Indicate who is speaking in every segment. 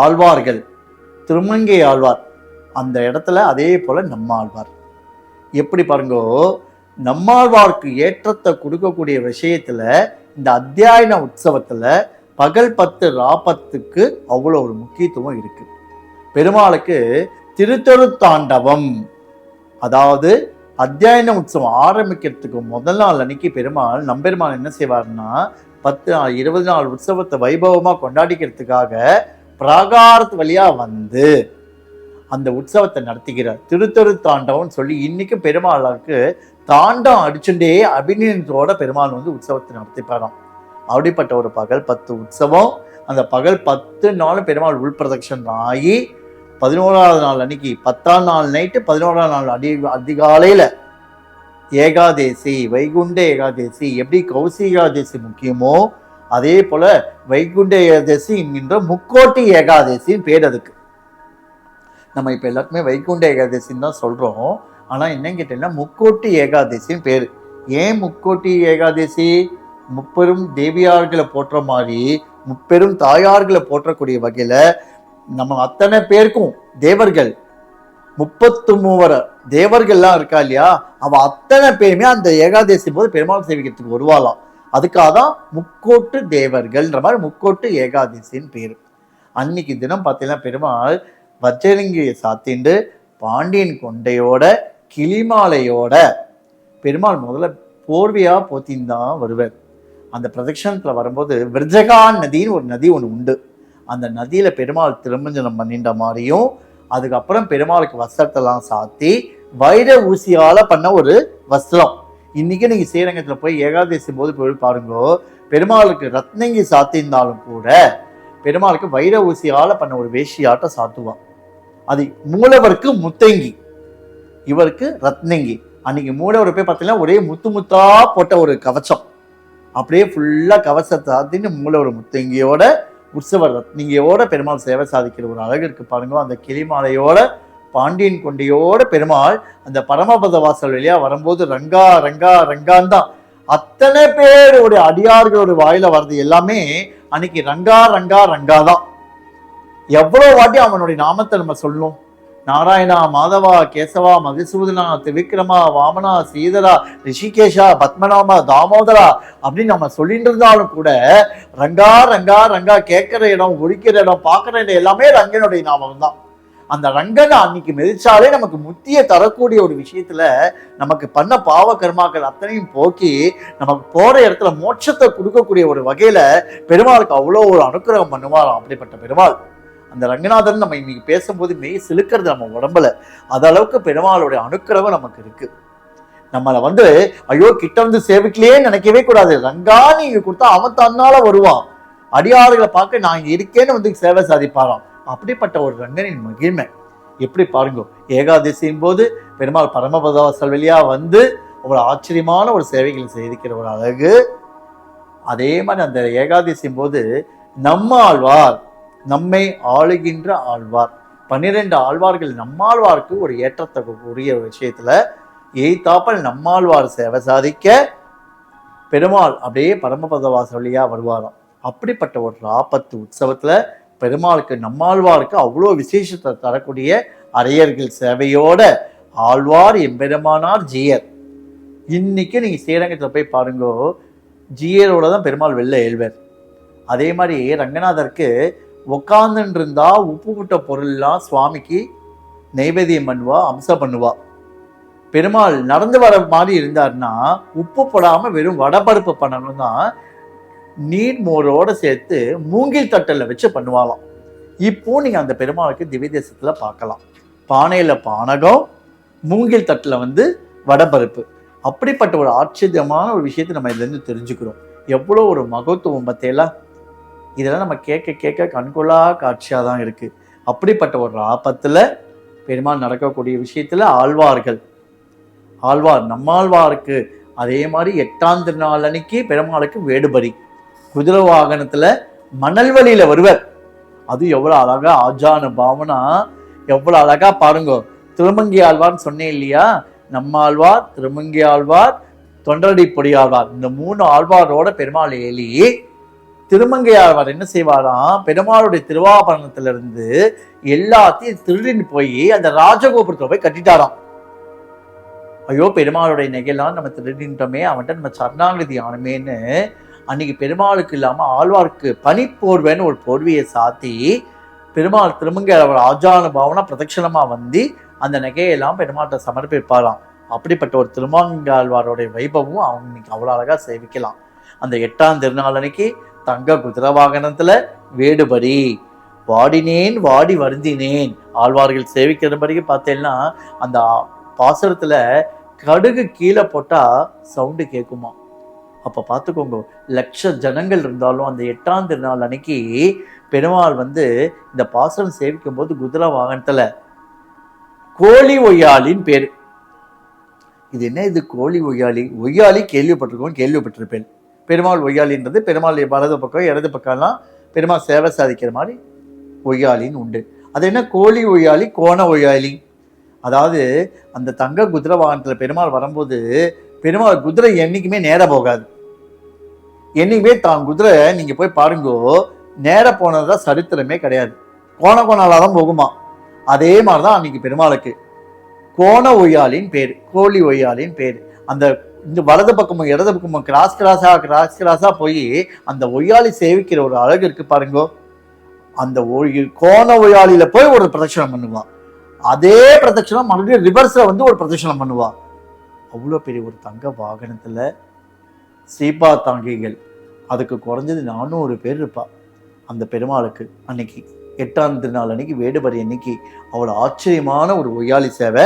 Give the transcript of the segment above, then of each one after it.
Speaker 1: ஆழ்வார்கள். திருமங்கை ஆழ்வார். அந்த இடத்துல அதே போல் நம்ம ஆழ்வார் எப்படி பாருங்கோ நம்மாழ்வார்க்கு ஏற்றத்தை கொடுக்கக்கூடிய விஷயத்தில் இந்த அத்தியாயன உற்சவத்தில் பகல் பத்து ராபத்துக்கு அவ்வளோ ஒரு முக்கியத்துவம் இருக்குது பெருமாளுக்கு திருத்தொருத்தாண்டவம் அதாவது அத்தியாயன உற்சவம் ஆரம்பிக்கிறதுக்கு முதல் நாள் அன்னைக்கு பெருமாள் நம்பெருமாள் என்ன செய்வார்னா பத்து நாள் இருபது நாள் உற்சவத்தை வைபவமாக கொண்டாடிக்கிறதுக்காக பிராகாரத்து வழியாக வந்து அந்த உற்சவத்தை நடத்துகிறார். திருத்தரு தாண்டவம்னு சொல்லி இன்னைக்கு பெருமாளுக்கு தாண்டம் அடிச்சுட்டே அபிநயத்தோட பெருமாள் வந்து உற்சவத்தை நடத்திப்பாராம். அப்படிப்பட்ட ஒரு பகல் பத்து உற்சவம். அந்த பகல் பத்து நாளும் பெருமாள் உள்பிரதட்சன் ஆகி பதினோராவது நாள் அன்னைக்கு பத்தாம் நாள் நைட்டு பதினோராம் நாள் அடி அதிகாலையில் ஏகாதேசி வைகுண்ட ஏகாதேசி எப்படி கௌசிகாதேசி முக்கியமோ அதே போல வைகுண்ட ஏகாதசி என்கின்ற முக்கோட்டி ஏகாதசின்னு பேர் அதுக்கு. நம்ம இப்போ எல்லாருக்குமே வைகுண்ட ஏகாதசின்னு தான் சொல்கிறோம் ஆனால் என்னன்னு கேட்டீங்கன்னா முக்கோட்டி ஏகாதசின்னு பேர். ஏன் முக்கோட்டி ஏகாதசி? முப்பெரும் தேவியார்களை போற்ற மாதிரி முப்பெரும் தாயார்களை போற்றக்கூடிய வகையில் நம்ம அத்தனை பேருக்கும் தேவர்கள் முப்பத்து மூவர தேவர்கள்லாம் இருக்கா இல்லையா? அவ அத்தனை பேருமே அந்த ஏகாதசி போது பெருமாள் சேவிக்கிறதுக்கு வருவாளாம். அதுக்காக தான் முக்கோட்டு தேவர்கள்ன்ற மாதிரி முக்கோட்டு ஏகாதசின்னு பேர். அன்னைக்கு தினம் பார்த்தீங்கன்னா பெருமாள் வஜ்ரலிங்கியை சாத்திண்டு பாண்டியன் கொண்டையோட கிளிமாலையோட பெருமாள் முதல்ல போர்வையாக போத்தின்னு வருவார். அந்த பிரதட்சணத்தில் வரும்போது விரஜகா நதின்னு ஒரு நதி ஒன்று உண்டு. அந்த நதியில் பெருமாள் திருமஞ்சனம் பண்ணிட்ட மாதிரியும் அதுக்கப்புறம் பெருமாளுக்கு வஸ்திரத்தெல்லாம் சாத்தி வைர ஊசியால் பண்ண ஒரு வஸ்திரம். இன்றைக்கி நீங்கள் ஸ்ரீரங்கத்தில் போய் ஏகாதசி போது போய் பாருங்கோ. பெருமாளுக்கு ரத்னங்கி சாத்தியிருந்தாலும் கூட பெருமாளுக்கு வைர ஊசியால் பண்ண ஒரு வேஷியாட்டம் சாத்துவான். அது மூலவருக்கு முத்தங்கி. இவருக்கு ரத்னங்கி. அன்னைக்கு மூலவர் போய் பார்த்தீங்கன்னா ஒரே முத்து முத்தா போட்ட ஒரு கவச்சம் அப்படியே ஃபுல்லாக கவசத்தை சாத்தின்னு மூலவர் முத்தங்கியோட உற்சவர் ரத்னங்கியோட பெருமாள் சேவை சாதிக்கிற ஒரு அழகு இருக்கு பாருங்க. அந்த கிளிமாலையோட பாண்டியன் கொண்டையோட பெருமாள் அந்த பரமபத வாசல் வழியா வரும்போது ரங்கா ரங்கா ரங்கான் தான். அத்தனை பேருடைய அடியார்களோட வாயில வர்றது எல்லாமே அன்னைக்கு ரங்கா ரங்கா ரங்கா தான். எவ்வளோ வாட்டி அவனுடைய நாமத்தை நம்ம சொல்லணும் நாராயணா மாதவா கேசவா மதுசூதனா திவிக்ரமா வாமனா சீதரா ரிஷிகேஷா பத்மநாமா தாமோதரா அப்படின்னு நம்ம சொல்லிட்டு இருந்தாலும் கூட ரங்கா ரங்கா ரங்கா கேட்குற இடம் ஒழிக்கிற இடம் பார்க்குற இடம் எல்லாமே ரங்கனுடைய நாமம் தான் அந்த ரங்கனை அன்னைக்கு மெதிச்சாலே நமக்கு முத்தியை தரக்கூடிய ஒரு விஷயத்துல நமக்கு பண்ண பாவ கர்மாக்கள் அத்தனையும் போக்கி நமக்கு போற இடத்துல மோட்சத்தை கொடுக்கக்கூடிய ஒரு வகையில பெருமாளுக்கு அவ்வளோ ஒரு அனுக்கிரகம் பண்ணுவாராம் அப்படிப்பட்ட பெருமாள். அந்த ரங்கநாதன் நம்ம இன்னைக்கு பேசும்போது மெய் சிலுக்கிறது நம்ம உடம்புல. அது அளவுக்கு பெருமாளுடைய அனுக்கிரகம் நமக்கு இருக்கு. நம்மளை வந்து ஐயோ கிட்ட வந்து சேவிக்கலையே நினைக்கவே கூடாது. ரங்கா நீங்க கொடுத்தா அவன் தன்னால வருவான். அடியாறுகளை பார்க்க நான் இங்கே இருக்கேன்னு வந்து சேவை சாதிப்பாராம். அப்படிப்பட்ட ஒரு ரங்கனின் மகிமை. எப்படி பாருங்க ஏகாதசியின் போது பெருமாள் பரமபதவாசல் வழியாக வந்து ஒரு ஆச்சரியமான ஒரு சேவைகளை செய்திருக்கிற ஒரு அழகு. அதே மாதிரி அந்த ஏகாதசியின் போது நம்ம ஆழ்வார் நம்மை ஆளுகின்ற ஆழ்வார். பன்னிரெண்டு ஆழ்வார்கள் நம்மாழ்வார்க்கு ஒரு ஏற்றத்தை உரிய விஷயத்தில் எய்தாப்பல் நம்மாழ்வார் சேவை சாதிக்க பெருமாள் அப்படியே பரமபதவாசல் வழியாக வருவாராம். அப்படிப்பட்ட ஒரு ஆபத்து உற்சவத்தில் பெருமாளுக்கு நம்மாழ்வாருக்கு அவ்வளோ விசேஷத்தை தரக்கூடிய அரையர்கள் சேவையோட ஆழ்வார் எம்பெருமானார் ஜியர். இன்னைக்கு நீங்கள் ஸ்ரீரங்கத்தில் போய் பாருங்கோ ஜியரோட தான் பெருமாள் வெளில எழுவர் அதே மாதிரி ரங்கநாதருக்கு உக்காந்துன்னு இருந்தா உப்பு விட்ட பொருள்லாம் சுவாமிக்கு நைவேத்தியம் பண்ணுவா அம்சம் பண்ணுவா. பெருமாள் நடந்து வர மாதிரி இருந்தாருன்னா உப்பு போடாமல் வெறும் வடபருப்பு பண்ணணும் தான் நீர் மோரோட சேர்த்து மூங்கில் தட்டலில் வச்சு பண்ணுவாளாம். இப்போ நீங்கள் அந்த பெருமாளுக்கு திவ்ய பார்க்கலாம். பானையில் பானகம் மூங்கில் தட்டில் வந்து வடபருப்பு. அப்படிப்பட்ட ஒரு ஆச்சரியமான ஒரு விஷயத்தை நம்ம இதுலேருந்து தெரிஞ்சுக்கிறோம். எவ்வளோ ஒரு மகத்துவம் பத்தையெல்லாம் இதெல்லாம் நம்ம கேட்க கேட்க கண்கொள்ளா காட்சியாக தான் இருக்குது அப்படிப்பட்ட ஒரு ஆபத்தில் பெருமாள் நடக்கக்கூடிய விஷயத்தில் ஆழ்வார்கள். ஆழ்வார் நம்மாழ்வாருக்கு. அதே மாதிரி எட்டாம் திருநாள் அன்னைக்கு பெருமாளுக்கு வேடுபரி குதிரை வாகனத்துல மணல் வழியில வருவர். அது எவ்வளவு அழகா ஆஜான பாவனா எவ்வளவு அழகா பாருங்க. திருமங்கி ஆழ்வார்னு சொன்னேன் இல்லையா? நம்மாழ்வார் திருமங்கி ஆழ்வார் தொண்டரடி பொடி ஆழ்வார். இந்த மூணு ஆழ்வாரோட பெருமாள் ஏலி திருமங்கையாழ்வார் என்ன செய்வாராம் பெருமாளுடைய திருவாபரணத்திலிருந்து எல்லாத்தையும் திருடின்னு போய் அந்த ராஜகோபுரத்தை போய் கட்டிட்டாராம். ஐயோ பெருமாளுடைய நகையெல்லாம் நம்ம திருடின்றோமே அவன்கிட்ட நம்ம சரணாகதி ஆனமேன்னு அன்னைக்கு பெருமாளுக்கு இல்லாமல் ஆழ்வார்க்கு பனிப்போர்வைன்னு ஒரு போர்வையை சாத்தி பெருமாள் திருமங்க அவர் ஆஜான பிரதட்சணமாக வந்து அந்த நகையெல்லாம் பெருமாட்டை சமர்ப்பிப்பாராம். அப்படிப்பட்ட ஒரு திருமாங்காழ்வாரோடைய வைபவம் அவங்க இன்னைக்கு அவ்வளோ அழகாக சேவிக்கலாம். அந்த எட்டாம் திருநாள் அன்னைக்கு தங்க குதிரை வாகனத்தில் வேடுபடி வாடினேன் வாடி வருந்தினேன். ஆழ்வார்கள் சேவிக்கிறபடிக்கு பார்த்தேன்னா அந்த பாசுரத்தில் கடுகு கீழே போட்டால் சவுண்டு கேட்குமா அப்போ பார்த்துக்கோங்க லட்ச ஜனங்கள் இருந்தாலும் அந்த எட்டாம் திருநாள் அன்னைக்கு பெருமாள் வந்து இந்த பாசனம் சேவிக்கும் போது குதிரை வாகனத்தில் கோழி ஒய்யாளின்னு பேர். இது என்ன இது கோழி ஒய்யாளி? ஒய்யாளி கேள்விப்பட்டிருக்கோம் கேள்விப்பட்டிருப்பேன். பெருமாள் ஒய்யாளின்றது பெருமாள் வலது பக்கம் இடது பக்கம்லாம் பெருமாள் சேவை சாதிக்கிற மாதிரி ஒய்யாளின்னு உண்டு. அது என்ன கோழி ஒய்யாளி கோண ஒய்யாளி? அதாவது அந்த தங்க குதிரை வாகனத்தில் பெருமாள் வரும்போது பெருமாள் குதிரை என்றைக்குமே நேராக போகாது. என்னைக்குமே தான் குதிரை நீங்கள் போய் பாருங்கோ. போனது போனதா சரித்திரமே கிடையாது. கோண கோணாலாக தான் போகுமா? அதே மாதிரி தான் அன்னைக்கு பெருமாளுக்கு. கோண ஒய்யாளின் பேர் கோழி ஒய்யாளின் பேர். அந்த இந்த வலது பக்கமும் இடது பக்கமும் கிராஸ் கிராஸாக கிராஸ் கிராஸாக போய் அந்த ஒய்யாளி சேவிக்கிற ஒரு அழகு இருக்கு பாருங்கோ. அந்த ஒய் கோண ஒய்யாளியில போய் ஒரு பிரதட்சணம் பண்ணுவான். அதே பிரதட்சணம் மறுபடியும் ரிவர்ஸில் வந்து ஒரு பிரதட்சணம் பண்ணுவான். அவ்வளோ பெரிய ஒரு தங்க வாகனத்தில் சீபா தாங்கிகள். அதுக்கு குறைஞ்சது நானூறு பேர் இருப்பா. அந்த பெருமாளுக்கு அன்னைக்கு எட்டாம் திருநாள் அன்னைக்கு வேடுபரி அன்னைக்கு அவ்வளோ ஆச்சரியமான ஒரு ஒய்யாளி சேவை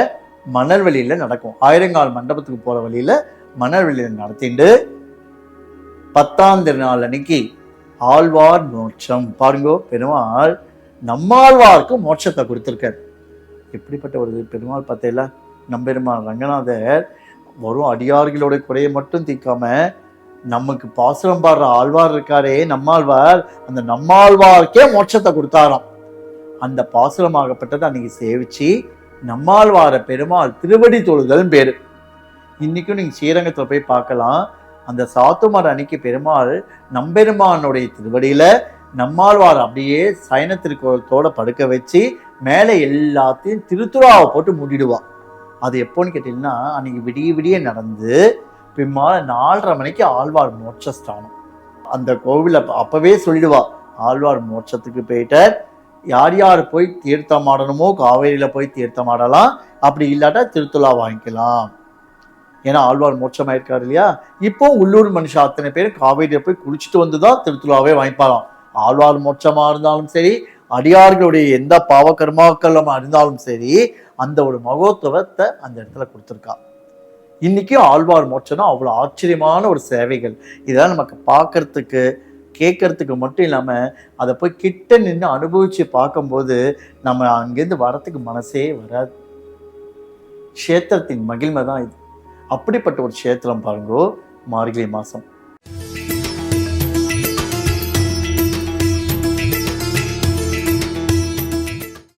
Speaker 1: மணல்வெளியில நடக்கும். ஆயிரங்கால் மண்டபத்துக்கு போகிற வழியில் மணல் வெளியில் நடத்திண்டு பத்தாம் திருநாள் அன்னைக்கு ஆழ்வார் மோட்சம். பாருங்கோ பெருமாள் நம்மாழ்வாருக்கு மோட்சத்தை கொடுத்துருக்கார். எப்படிப்பட்ட ஒரு பெருமாள் பார்த்தீங்களா? நம்பெருமாள் ரங்கநாதர் வரும் அடியார்களோட குறையை மட்டும் தீக்காமல் நமக்கு பாசுரம் பாடுற ஆழ்வார் இருக்காரே நம்மாழ்வார் அந்த நம்மாழ்வாருக்கே மோட்சத்தை கொடுத்தாராம். அந்த பாசுரமாகப்பட்டதை அன்னைக்கு சேவிச்சு நம்மாழ்வார பெருமாள் திருவடி தொழுதல் பேரு. இன்னைக்கும் நீங்க ஸ்ரீரங்கத்துல போய் பார்க்கலாம். அந்த சாத்துமார் அன்னைக்கு பெருமாள் நம்பெருமானுடைய திருவடியில நம்மாழ்வார் அப்படியே சயன திருக்கோலத்தோட படுக்க வச்சு மேலே எல்லாத்தையும் திருத்துறாவை போட்டு மூடிடுவான் அது எப்போன்னு கேட்டீங்கன்னா அன்னைக்கு விடிய விடிய நடந்து பின்மால நாலரை மணிக்கு ஆழ்வார் மோட்சஸ்தானம். அந்த கோவில அப்பவே சொல்லிடுவா ஆழ்வார் மோட்சத்துக்கு போயிட்டார் யார் யார் போய் தீர்த்தம் ஆடணுமோ காவேரியில போய் தீர்த்தம் ஆடலாம் அப்படி இல்லாட்டா திருத்துலா வாங்கிக்கலாம். ஏன்னா ஆழ்வார் மோட்சமாயிருக்காரு இல்லையா? இப்போ உள்ளூர் மனுஷா அத்தனை பேர் காவேரியில போய் குளிச்சுட்டு வந்து தான் திருத்துலாவே வாங்கிப்பாராம். ஆழ்வார் மோட்சமா இருந்தாலும் சரி அடியார்களுடைய எந்த பாவகர்மாக்களும் இருந்தாலும் சரி அந்த ஒரு மகோத்துவத்தை அந்த இடத்துல கொடுத்துருக்கா. இன்றைக்கும் ஆழ்வார் மோட்சம்னா அவ்வளோ ஆச்சரியமான ஒரு சேவைகள். இதெல்லாம் நமக்கு பார்க்கறதுக்கு கேட்கறதுக்கு மட்டும் இல்லாமல் அதை போய் கிட்ட நின்று அனுபவித்து பார்க்கும்போது நம்ம அங்கேருந்து வரத்துக்கு மனசே வராது. க்ஷேத்திரத்தின் மகிழ்மை தான் இது. அப்படிப்பட்ட ஒரு க்ஷேத்திரம் பாருங்கோ மார்கழி மாதம்